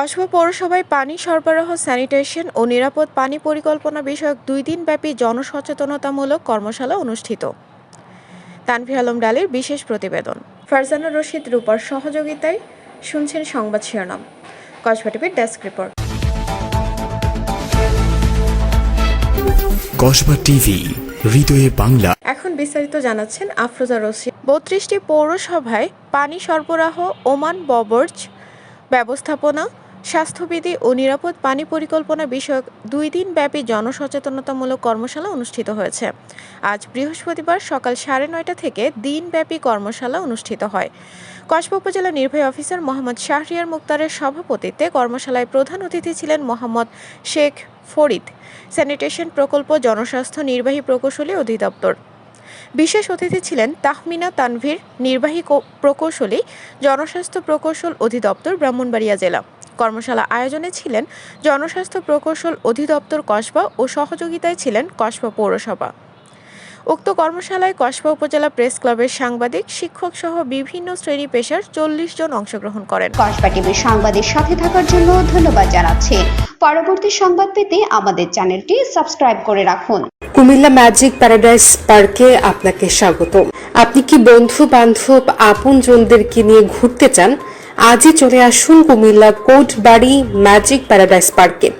কসবা পৌরসভায় পানি সরবরাহ স্যানিটেশন ও নিরাপদ পানি পরিকল্পনা বিষয়ক দুই দিনব্যাপী জনসচেতনতামূলক কর্মশালা অনুষ্ঠিত। তানভীর আলম ডালির বিশেষ প্রতিবেদন। ফারজানা রশিদ রূপার সহযোগিতায় শুনছেন সংবাদ শিরোনাম। কসবা টিভির ডেস্ক রিপোর্ট। কসবা টিভি হৃদয়ে বাংলা। এখন বিস্তারিত জানাচ্ছেন আফরোজা রশিদ। বত্রিশটি পৌরসভায় পানি সরবরাহ ওমান ববর্জ ব্যবস্থাপনা স্বাস্থ্যবিধি ও নিরাপদ পানি পরিকল্পনা বিষয়ক দুই দিন ব্যাপী জনসচেতনতামূলক কর্মশালা অনুষ্ঠিত হয়েছে। আজ বৃহস্পতিবার সকাল সাড়ে নয়টা থেকে দিনব্যাপী কর্মশালা অনুষ্ঠিত হয়। কসবা উপজেলা নির্বাহী অফিসার মোহাম্মদ শাহরিয়ার মুক্তারের সভাপতিত্বে কর্মশালায় প্রধান অতিথি ছিলেন মোহাম্মদ শেখ ফরিদ, স্যানিটেশন প্রকল্প জনস্বাস্থ্য নির্বাহী প্রকৌশলী অধিদপ্তর। বিশেষ অতিথি ছিলেন তাহমিনা তানভীর, নির্বাহী প্রকৌশলী, জনস্বাস্থ্য প্রকৌশল অধিদপ্তর ব্রাহ্মণবাড়িয়া জেলা। কর্মশালা আয়োজনে ছিলেন জনস্বাস্থ্য প্রকৌশল অধিদপ্তর কসবা ও সহযোগিতায় ছিলেন কসবা পৌরসভা। উক্ত কর্মশালায় কসবা উপজেলা প্রেস ক্লাবের সাংবাদিক শিক্ষক সহ বিভিন্ন শ্রেণি পেশার চল্লিশ জন অংশগ্রহণ করেন। কসবা টিভির সাংবাদিক সাথে থাকার জন্য ধন্যবাদ জানাচ্ছি। পরবর্তী সংবাদ পেতে আমাদের চ্যানেলটি সাবস্ক্রাইব করে রাখুন। কুমিল্লা ম্যাজিক প্যারাডাইস পার্কে আপনাকে স্বাগত আপনি কি বন্ধু বান্ধব আপন জনদেরকে নিয়ে ঘুরতে চান? আজই চলে আসুন Comilla Kotbari magic paradise পার্কে